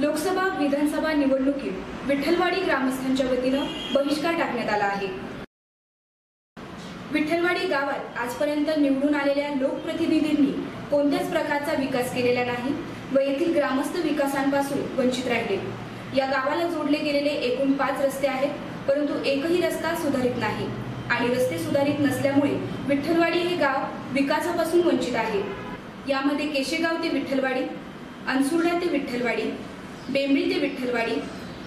लोकसभा विधानसभा निवडणुकीत विठ्ठलवाडी ग्रामस्थांच्या वतीनं बहिष्कार टाकण्यात आला आहे. विठ्ठलवाडी गावात आजपर्यंत निवडून आलेल्या लोकप्रतिनिधींनी कोणत्याच प्रकारचा विकास केलेला नाही व येथील ग्रामस्थ विकासांपासून वंचित राहिले. या गावाला जोडले गेलेले एकूण पाच रस्ते आहेत परंतु एकही रस्ता सुधारित नाही आणि रस्ते सुधारित नसल्यामुळे विठ्ठलवाडी हे गाव विकासापासून वंचित आहे. यामध्ये केशेगाव ते विठ्ठलवाडी अनसुर्डा ते विठ्ठलवाडी बेंबळी ते विठ्ठलवाडी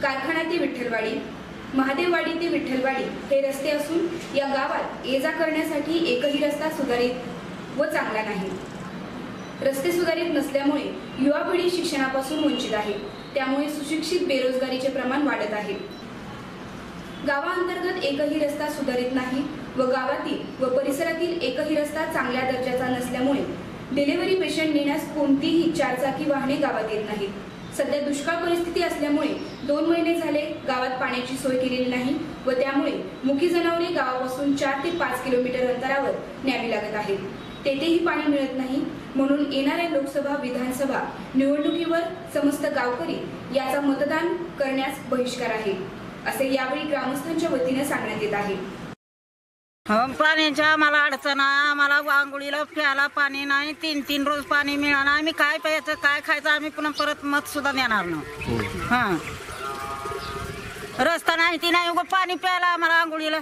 कारखाना ते विठ्ठलवाडी महादेववाडी ते विठ्ठलवाडी हे रस्ते असून या गावात ये जा करण्यासाठी एकही रस्ता सुधारित व चांगला नाही. रस्ते सुधारित नसल्यामुळे युवा पिढी शिक्षणापासून वंचित आहे. त्यामुळे सुशिक्षित बेरोजगारीचे प्रमाण वाढत आहे. गावाअंतर्गत एकही रस्ता सुधारित नाही व गावातील व परिसरातील एकही रस्ता चांगल्या दर्जाचा नसल्यामुळे डिलिव्हरी पेशंट नेण्यास कोणतीही चारचाकी वाहने गावात येत नाहीत. सध्या दुष्काळ परिस्थिती असल्यामुळे दोन महिने झाले गावात पाण्याची सोय केलेली नाही व त्यामुळे मुखी जनावरे गावापासून चार ते पाच किलोमीटर अंतरावर न्यावी लागत आहेत. तेथेही पाणी मिळत नाही. म्हणून येणाऱ्या लोकसभा विधानसभा निवडणुकीवर समस्त गावकरी याचा मतदान करण्यास बहिष्कार आहे असे यावेळी ग्रामस्थांच्या वतीने सांगण्यात येत आहे. पाण्याच्या आम्हाला अडचण आहे आम्हाला आंघोळीला प्यायला पाणी नाही तीन तीन रोज पाणी मिळालं आम्ही काय प्यायचं काय खायचं आम्ही पुन्हा परत मत सुद्धा देणार ना हा. रस्ता नाही ती नाही उगं पाणी प्यायला आम्हाला आंघोळीला.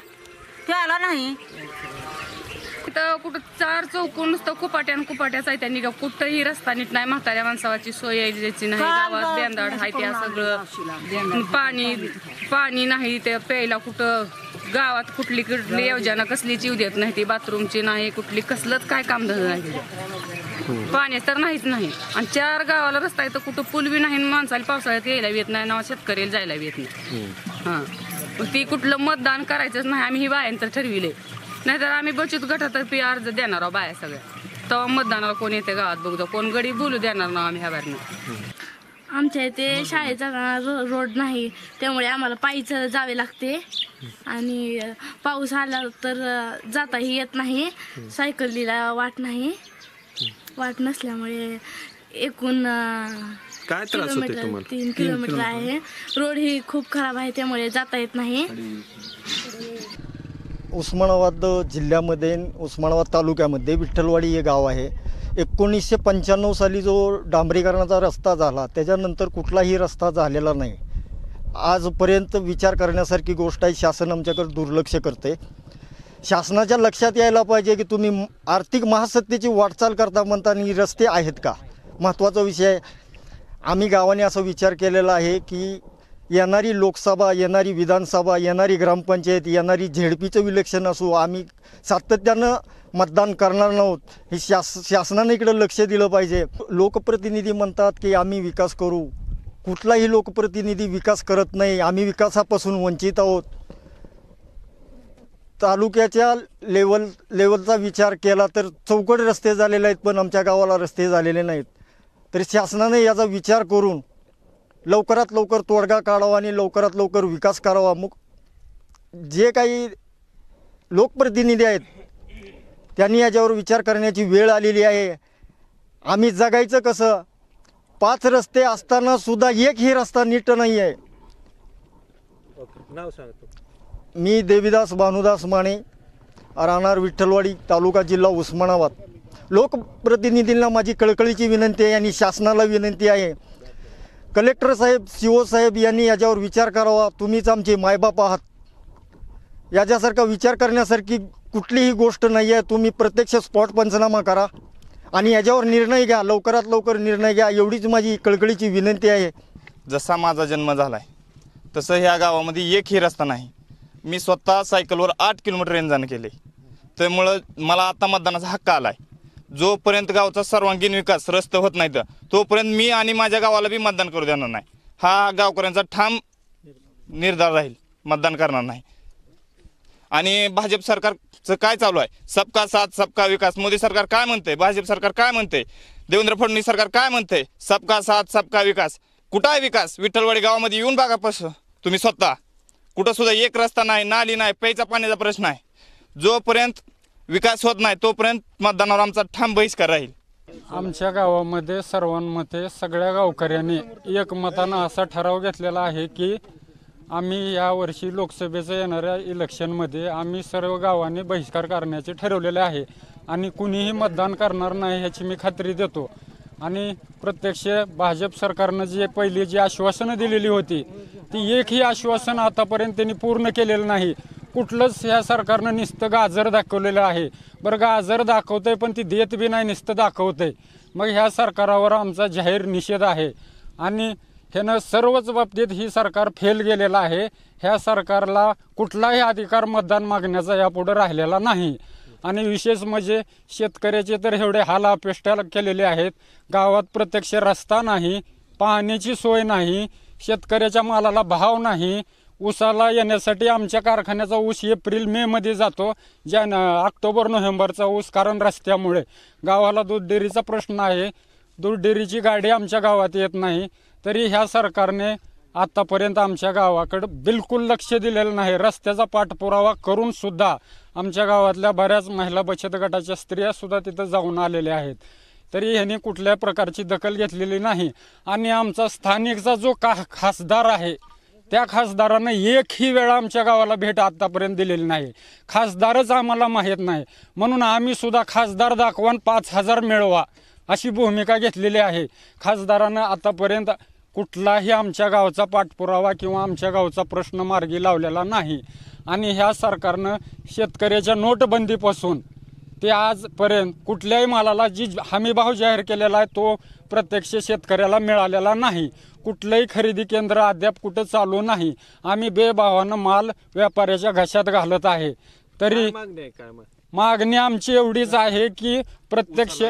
प्यायला नाही. तिथं कुठं चार चौकून नुसतं कुपाट्यान कुपाट्याच आहे त्यांनी का कुठंही रस्ता नीट नाही म्हाताऱ्या माणसाची सोय यायची नाही गावात बेंदाड आहे त्या सगळं. पाणी पाणी नाही ते प्यायला कुठं? गावात कुठली कुठली योजना कसलीच येऊ देत नाही ती बाथरूमची नाही कुठली कसलंच काय काम धंदा नाही तिथं. पाणी तर नाहीच नाही. आणि चार गावाला रस्ता आहे तर कुठं पूल बी नाही आणि माणसाला पावसाळ्यात यायला येत नाही ना शेतकऱ्याला जायला येत नाही. हा. मग ती कुठलं मतदान करायचंच नाही आम्ही ही बायांतर ठरविले. नाहीतर आम्ही बचत गटातर्फे अर्ज देणार आहोत बाया सगळ्या. तेव्हा मतदानाला कोण येते गावात बघतो कोण गडी बोलू देणार ना आम्ही ह्या बाहेरनं. आमच्या इथे शाळेचा रो- रोड नाही त्यामुळे आम्हाला पायीच जावे लागते. आणि पाऊस आला तर जाताही येत नाही. सायकलीला वाट नाही. वाट नसल्यामुळे एकूण काय त्रास होते किलोमीटर तुम्हाला? तीन किलोमीटर आहे. रोड ही खूप खराब आहे त्यामुळे जाता येत नाही. उस्मानाबाद जिल्ह्यामध्ये उस्मानाबाद तालुक्यामध्ये विठ्ठलवाडी हे गाव आहे. एकोणीसशे पंच्याण्णव साली जो डांबरीकरणाचा रस्ता झाला त्याच्यानंतर कुठलाही रस्ता झालेला नाही. आजपर्यंत विचार करण्यासारखी गोष्ट आहे शासन आमच्याकडे दुर्लक्ष करते. शासनाच्या लक्षात यायला पाहिजे की तुम्ही आर्थिक महासत्तेची वाटचाल करता म्हणताना रस्ते आहेत का? महत्त्वाचा विषय आहे. आम्ही गावाने असा विचार केलेला आहे की येणारी लोकसभा येणारी विधानसभा येणारी ग्रामपंचायत येणारी झेडपीचं विलक्षण असो आम्ही सातत्यानं मतदान करणार नव्हत. हे शास शासनाने इकडं लक्ष दिलं पाहिजे. लोकप्रतिनिधी म्हणतात की आम्ही विकास करू. कुठलाही लोकप्रतिनिधी विकास करत नाही. आम्ही विकासापासून वंचित आहोत. तालुक्याच्या लेवल लेवलचा विचार केला तर चौकट रस्ते झालेले आहेत पण आमच्या गावाला रस्ते झालेले नाहीत. तरी शासनाने याचा विचार करून लवकरात लवकर तोडगा काढावा आणि लवकरात लवकर विकास करावा. मग जे काही लोकप्रतिनिधी आहेत त्यांनी याच्यावर विचार करण्याची वेळ आलेली आहे. आम्ही जगायचं कसं? पाच रस्ते असताना सुद्धा एकही रस्ता नीट नाही आहे. नाव सांगतो मी देवीदास भानुदास माने राहणार विठ्ठलवाडी तालुका जिल्हा उस्मानाबाद. लोकप्रतिनिधींना माझी कळकळीची विनंती आहे आणि शासनाला विनंती आहे. कलेक्टर साहेब सी ओ साहेब यांनी याच्यावर विचार करावा. तुम्हीच आमचे मायबाप आहात. याच्यासारखा विचार करण्यासारखी कुठलीही गोष्ट नाही आहे तुम्ही प्रत्यक्ष स्पॉट पंचनामा करा. आणि याच्यावर निर्णय घ्या. लवकरात लवकर निर्णय घ्या. एवढीच माझी कळकळीची विनंती आहे. जसा माझा जन्म झाला आहे तसं ह्या गावामध्ये एकही रस्ता नाही. मी स्वतः सायकलवर आठ किलोमीटर रेंजाण जाणं केले. त्यामुळं मला आता मतदानाचा हक्क आला आहे जोपर्यंत गावचा सर्वांगीण विकास रस्त होत नाही तर तोपर्यंत मी आणि माझ्या गावाला बी मतदान करू देणार नाही. हा गावकऱ्यांचा ठाम निर्धार राहील. मतदान करणार नाही. आणि भाजप सरकारचं काय चालू आहे? सबका साथ सबका विकास. मोदी सरकार काय म्हणते भाजप सरकार काय म्हणते देवेंद्र फडणवीस सरकार काय म्हणते सबका साथ सबका विकास. कुठं आहे विकास? विठ्ठलवाडी गावामध्ये येऊन बघा पस. तुम्ही स्वतः. कुठं सुद्धा एक रस्ता नाही नाली नाही प्यायचा पाण्याचा प्रश्न आहे. जोपर्यंत विकास होत नाही तोपर्यंत मतदानावर आमचा ठाम बहिष्कार राहील. आमच्या गावामध्ये सर्वांमध्ये सगळ्या गावकऱ्यांनी एकमतानं असा ठराव घेतलेला आहे की आम्ही यावर्षी लोकसभेचं येणाऱ्या इलेक्शनमध्ये आम्ही सर्व गावांनी बहिष्कार करण्याचे ठरवलेले आहे. आणि कुणीही मतदान करणार नाही ह्याची मी खात्री देतो. आणि प्रत्यक्ष भाजप सरकारनं जी पहिली जी आश्वासनं दिलेली होती ती एकही आश्वासन आतापर्यंत त्यांनी पूर्ण केलेलं नाही. कुठलंच ह्या सरकारनं नुसतं गाजर दाखवलेलं आहे. बरं गाजर दाखवतंय पण ती देत बी नाही नुसतं दाखवतंय. मग ह्या सरकारावर आमचा जाहीर निषेध आहे. आणि ह्यानं सर्वच बाबतीत ही सरकार फेल गेलेलं आहे. ह्या सरकारला कुठलाही अधिकार मतदान मागण्याचा यापुढे राहिलेला नाही. आणि विशेष म्हणजे शेतकऱ्याचे तर एवढे हाल अपेष्टा केलेले आहेत. गावात प्रत्यक्ष रस्ता नाही पाण्याची सोय नाही शेतकऱ्याच्या मालाला भाव नाही. ऊसाला येण्यासाठी आमच्या कारखान्याचा ऊस एप्रिल मे मध्ये जातो. ज्या ऑक्टोबर नोव्हेंबरचा ऊस कारण रस्त्यामुळे. गावाला दूध डेअरीचा प्रश्न आहे. दूध डेअरीची गाडी आमच्या गावात येत नाही. तरी ह्या सरकारने आत्तापर्यंत आमच्या गावाकडं बिलकुल लक्ष दिलेलं नाही. रस्त्याचा पाठपुरावा करून सुद्धा आमच्या गावातल्या बऱ्याच महिला बचत गटाच्या स्त्रिया सुद्धा तिथं जाऊन आलेल्या आहेत. तरी ह्यांनी कुठल्या प्रकारची दखल घेतलेली नाही. आणि आमचा स्थानिकचा जो का खासदार आहे त्या खासदारानं एकही वेळा आमच्या गावाला भेट आत्तापर्यंत दिलेली नाही. खासदारच आम्हाला माहीत नाही. म्हणून आम्ही सुद्धा खासदार दाखवान पाच हजार मिळवा अशी भूमिका घेतलेली आहे. खासदारानं आतापर्यंत कुठलाही आमच्या गावचा पाठपुरावा किंवा आमच्या गावचा प्रश्न मार्गी लावलेला नाही. आणि ह्या सरकारनं शेतकऱ्याच्या नोटबंदीपासून ते आजपर्यंत कुठल्याही मालाला जी हमीभाव जाहीर केलेला आहे तो प्रत्यक्ष शेतकऱ्याला मिळालेला नाही. कुठलंही खरेदी केंद्र अद्याप कुठं चालू नाही. आम्ही बेभावानं माल व्यापाऱ्याच्या घशात घालत आहे. तरी मागणी आमची एवढीच आहे की प्रत्यक्ष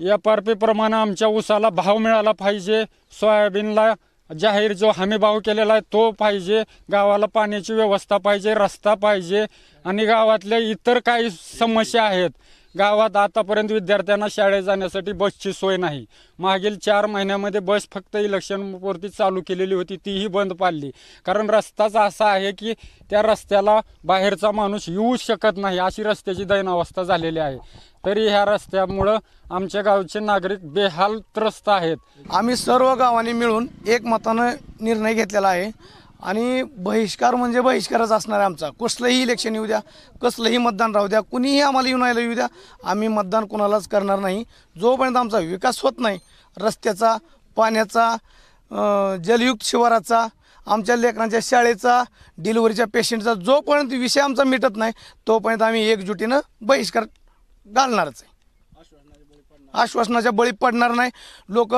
एफ आर पी आमच्या ऊसाला भाव मिळाला पाहिजे. सोयाबीनला जाहीर जो हमी भाव केलेला आहे तो पाहिजे. गावाला पाण्याची व्यवस्था पाहिजे रस्ता पाहिजे आणि गावातल्या इतर काही समस्या आहेत. गावात आतापर्यंत विद्यार्थ्यांना शाळेत जाण्यासाठी बसची सोय नाही. मागील चार महिन्यामध्ये बस फक्त इलेक्शनपुरती चालू केलेली होती तीही बंद पाडली. कारण रस्ताच असा आहे की त्या रस्त्याला बाहेरचा माणूस येऊ शकत नाही अशी रस्त्याची दैनावस्था झालेली आहे. तरी ह्या रस्त्यामुळं आमच्या गावचे नागरिक बेहाल त्रस्त आहेत. आम्ही सर्व गावांनी मिळून एकमतानं निर्णय घेतलेला आहे. आणि बहिष्कार म्हणजे बहिष्कारच असणार आहे आमचा. कसलंही इलेक्शन येऊ द्या कसलंही मतदान राहू द्या कुणीही आम्हाला येऊन यायला येऊ द्या आम्ही मतदान कोणालाच करणार नाही. जोपर्यंत आमचा विकास होत नाही रस्त्याचा पाण्याचा जलयुक्त शिवाराचा आमच्या लेकरांच्या शाळेचा डिलिव्हरीच्या पेशंटचा जोपर्यंत विषय आमचा मिटत नाही तोपर्यंत आम्ही एकजुटीनं बहिष्कार घालणारच आहे. आश्वासनाच्या बळी पडणार नाही. लोक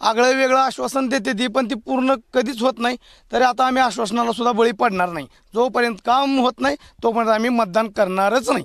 आगळं वेगळं आश्वासन देते ती पण ती पूर्ण कधीच होत नाही. तरी आता आम्ही आश्वासनाला सुद्धा बळी पडणार नाही. जोपर्यंत काम होत नाही तोपर्यंत आम्ही मतदान करणारच नाही.